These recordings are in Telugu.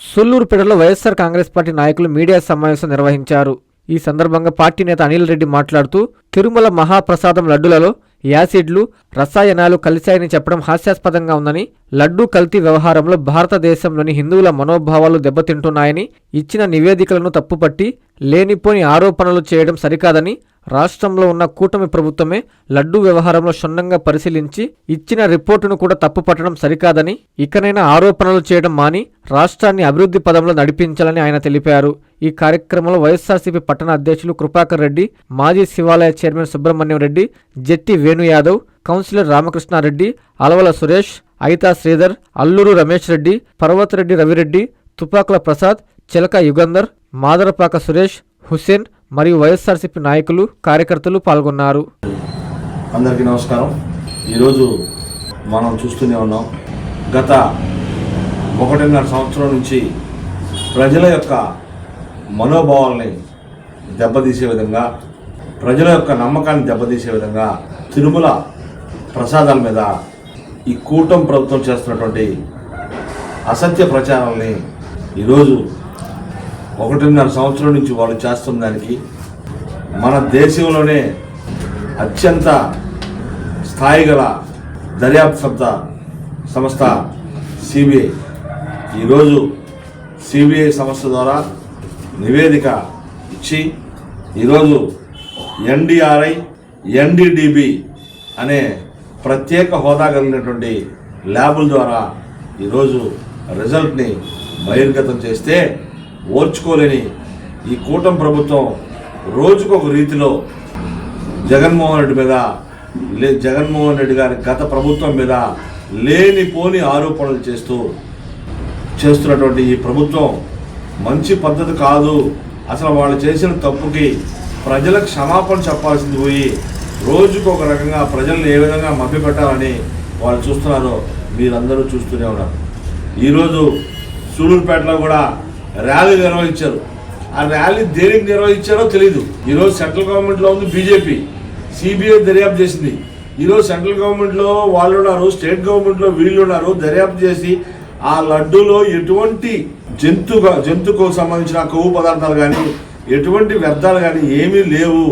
సొల్లూరుపేటలో వైఎస్సార్ కాంగ్రెస్ పార్టీ నాయకులు మీడియా సమావేశం నిర్వహించారు. ఈ సందర్భంగా పార్టీ నేత అనిల్ రెడ్డి మాట్లాడుతూ తిరుమల మహాప్రసాదం లడ్డులలో యాసిడ్లు రసాయనాలు కలిశాయని చెప్పడం హాస్యాస్పదంగా ఉందని లడ్డూ కల్తీ వ్యవహారంలో భారతదేశంలోని హిందువుల మనోభావాలు దెబ్బతింటున్నాయని ఇచ్చిన నివేదికలను తప్పుపట్టి లేనిపోని ఆరోపణలు చేయడం సరికాదని రాష్ట్రంలో ఉన్న కూటమి ప్రభుత్వమే లడ్డూ వ్యవహారంలో క్షుణ్ణంగా పరిశీలించి ఇచ్చిన రిపోర్టును కూడా తప్పుపట్టడం సరికాదని ఇకనైనా ఆరోపణలు చేయడం మాని రాష్ట్రాన్ని అభివృద్ధి పదంలో నడిపించాలని ఆయన తెలిపారు. ఈ కార్యక్రమంలో వైఎస్ఆర్సీపీ పట్టణ అధ్యక్షులు కృపాకర్ రెడ్డి మాజీ శివాలయ చైర్మన్ సుబ్రహ్మణ్యం రెడ్డి జెట్టి వేణు యాదవ్ కౌన్సిలర్ రామకృష్ణారెడ్డి అలవల సురేష్ ఐతా శ్రీధర్ అల్లూరు రమేష్ రెడ్డి పర్వతరెడ్డి రవిరెడ్డి తుపాకుల ప్రసాద్ చిలక యుగంధర్ మాదరపాక సురేష్ హుస్సేన్ మరియు వైఎస్ఆర్సీపీ నాయకులు కార్యకర్తలు పాల్గొన్నారు. అందరికీ నమస్కారం. ఈరోజు మనం చూస్తూనే ఉన్నాం. గత ఒకటిన్నర సంవత్సరం నుంచి ప్రజల యొక్క మనోభావాల్ని దెబ్బతీసే విధంగా ప్రజల యొక్క నమ్మకాన్ని దెబ్బతీసే విధంగా తిరుమల ప్రసాదాల మీద ఈ కూటమి ప్రభుత్వం చేస్తున్నటువంటి అసత్య ప్రచారాల్ని ఈరోజు ఒకటిన్నర సంవత్సరం నుంచి వాళ్ళు చేస్తున్న దానికి మన దేశంలోనే అత్యంత స్థాయి గల దర్యాప్తు సంస్థ సంస్థ సిబిఐ. ఈరోజు సిబిఐ సంస్థ ద్వారా నివేదిక ఇచ్చి ఈరోజు ఎన్డిఆర్ఐ ఎన్డిడిబి అనే ప్రత్యేక హోదా కలిగినటువంటి ల్యాబుల ద్వారా ఈరోజు రిజల్ట్ని బహిర్గతం చేస్తే ఓర్చుకోలేని ఈ కూటమి ప్రభుత్వం రోజుకొక రీతిలో జగన్మోహన్ రెడ్డి మీద లే జగన్మోహన్ రెడ్డి గారి గత ప్రభుత్వం మీద లేనిపోని ఆరోపణలు చేస్తూ చేస్తున్నటువంటి ఈ ప్రభుత్వం మంచి పద్ధతి కాదు. అసలు వాళ్ళు చేసిన తప్పుకి ప్రజలకు క్షమాపణ చెప్పాల్సింది పోయి రోజుకు ఒక రకంగా ప్రజల్ని ఏ విధంగా మభ్యపెట్టాలని వాళ్ళు చూస్తున్నారో మీరందరూ చూస్తూనే ఉన్నారు. ఈరోజు సూలూరుపేటలో కూడా ర్యాలీ నిర్వహించారు. ఆ ర్యాలీ దేనికి నిర్వహించారో తెలియదు ఈరోజు సెంట్రల్ గవర్నమెంట్లో ఉంది బీజేపీ. సిబిఐ దర్యాప్తు చేసింది. ఈరోజు సెంట్రల్ గవర్నమెంట్లో వాళ్ళు ఉన్నారు స్టేట్ గవర్నమెంట్లో వీళ్ళు ఉన్నారు దర్యాప్తు చేసి ఆ లడ్డూలో ఎటువంటి జంతుగా జంతుకు సంబంధించిన కొవ్వు పదార్థాలు కానీ ఎటువంటి వ్యర్థాలు కానీ ఏమీ లేవు.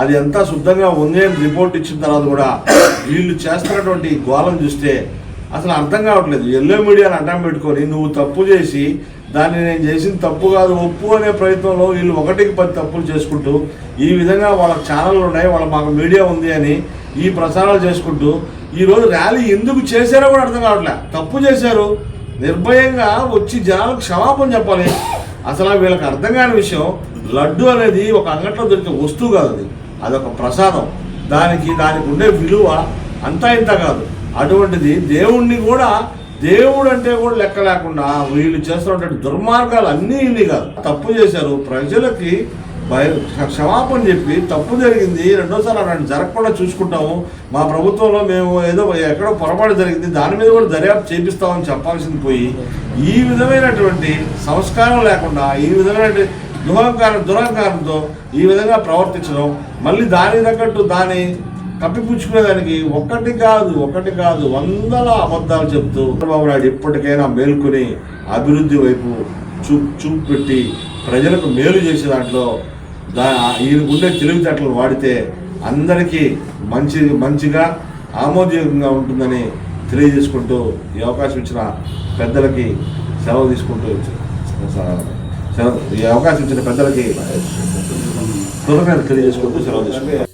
అది ఎంత శుద్ధంగా ఉంది అని రిపోర్ట్ ఇచ్చిన తర్వాత కూడా వీళ్ళు చేస్తున్నటువంటి గోళం చూస్తే అసలు అర్థం కావట్లేదు. ఎల్లో మీడియాని అడ్డం పెట్టుకొని నువ్వు తప్పు చేసి దాన్ని నేను చేసిన తప్పు కాదు ఒప్పు అనే ప్రయత్నంలో వీళ్ళు ఒకటికి పది తప్పులు చేసుకుంటూ ఈ విధంగా వాళ్ళ ఛానళ్ళు ఉన్నాయి వాళ్ళ మాకు మీడియా ఉంది అని ఈ ప్రసారాలు చేసుకుంటూ ఈరోజు ర్యాలీ ఎందుకు చేశారో కూడా అర్థం కావట్లే. తప్పు చేశారు. నిర్భయంగా వచ్చి జనాలకు క్షమాపణ చెప్పాలి. అసలు వీళ్ళకి అర్థం కాని విషయం లడ్డు అనేది ఒక అంగట్లో దొరికే వస్తువు కాదు అది. అదొక ప్రసాదం. దానికి దానికి ఉండే విలువ అంతా ఇంత కాదు. అటువంటిది దేవుణ్ణి కూడా దేవుడు అంటే కూడా లెక్క లేకుండా వీళ్ళు చేస్తున్నటువంటి దుర్మార్గాలు అన్నీ ఇన్ని కాదు. తప్పు చేశారు. ప్రజలకి భయ క్షమాపణ చెప్పి తప్పు జరిగింది రెండోసారి అలాంటి జరగకుండా చూసుకుంటాము. మా ప్రభుత్వంలో మేము ఏదో ఎక్కడో పొరపాటు జరిగింది దాని మీద కూడా దర్యాప్తు చేపిస్తామని చెప్పాల్సింది పోయి ఈ విధమైనటువంటి సంస్కారం లేకుండా ఈ విధమైన దురహంకారం దురహంకారంతో ఈ విధంగా ప్రవర్తించడం మళ్ళీ దాని తగ్గట్టు దాని కప్పిపుచ్చుకునేదానికి ఒక్కటి కాదు ఒకటి కాదు వందల అబద్ధాలు చెప్తూ చంద్రబాబు నాయుడు ఎప్పటికైనా మేల్కొని అభివృద్ధి వైపు చూ చూపు పెట్టి ప్రజలకు మేలు చేసే దాంట్లో దా ఈయనకుండే తెలివితేటలు వాడితే అందరికీ మంచి మంచిగా ఆమోదయోగంగా ఉంటుందని తెలియజేసుకుంటూ ఈ అవకాశం ఇచ్చిన పెద్దలకి సెలవు తీసుకుంటూ ఈ అవకాశం ఇచ్చిన పెద్దలకి కృతజ్ఞతలు తెలియజేసుకుంటూ సెలవు తీసుకుంటాం